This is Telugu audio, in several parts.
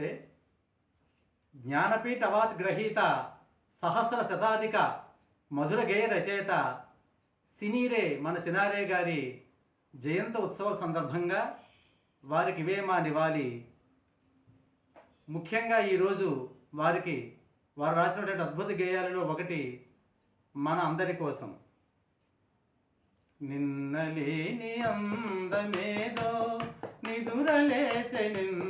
నమస్తే జ్ఞానపీఠ అవార్డు గ్రహీత సహస్ర శతాధిక మధుర గేయ రచయిత సినీరే మన సినారే గారి జయంత ఉత్సవ సందర్భంగా వారికి ఇవే మా నివాళి. ముఖ్యంగా ఈరోజు వారికి వారు రాసినటువంటి అద్భుత గేయాలలో ఒకటి మన అందరి కోసం. నిన్నలేని అందమేదో నిదురలేచెనిందుకో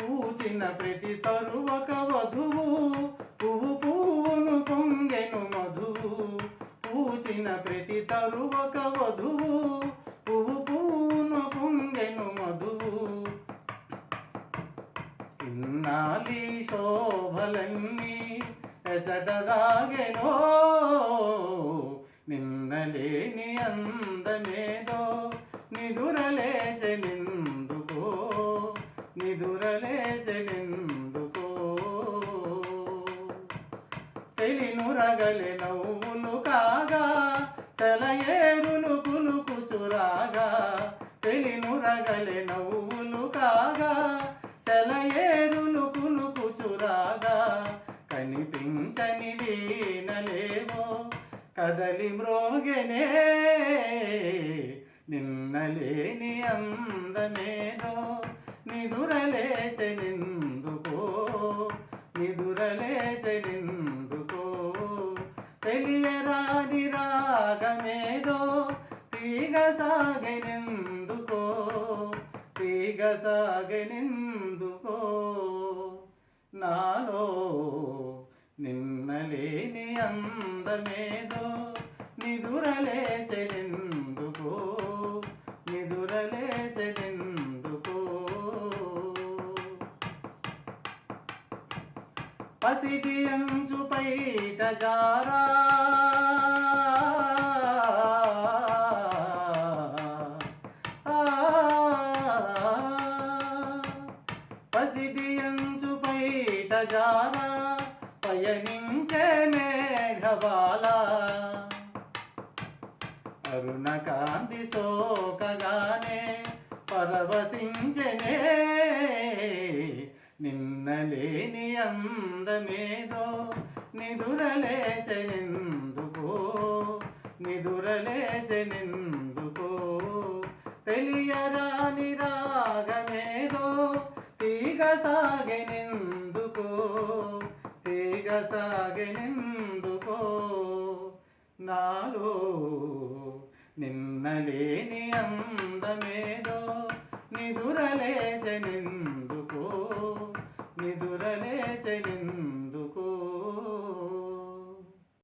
పూచిన ప్రతి తరువక వధువు. పువ్వు పువ్వును పొంగెను మధువు పూచిన ప్రతి తరువక వధువు. పువ్వు పువ్వును పొంగెను మధువు ఇన్నాలి శోభలన్నీ ఎచటదాగెనో నిన్నలేని అందమేదో. నిదురలేచని నిదురలేచెనిందుకో తెలినురగలె నవ్వులు కాగా సెలయేరును కులుకు చురాగా కులుకుచురాగా తెలినురగలె నవ్వులు కాగా సెలయేరును కులుకు చురాగా కనిపించని వీణలేవో కదలి మ్రోగెనే. నిన్నలేని అందమేదో నిదురలేచెనిందుకో? నిదురలేచెనిందుకో? తెలియరాని రాగమేదో? తీగ సాగెనెందుకో తీగ సాగెనెందుకో నాలో నిన్నలేని అందమేదో? నిదురలేచెనెందుకో? పసిటి అంచు పైట జారా. పసిటి అంచు పైట జారా పయనించే మేఘబాల. అరుణ కాంతి సోకగానే పరవశించనే లేని అందమేదో నిదురలేచనెందుకో నిదురలేచనెందుకో తెలియరాని రాగమేదో తీగ సాగినిందుకో తీగ సాగినిందుకో నాలో నిన్న లేని అందమేదో నిదురలేచనెందు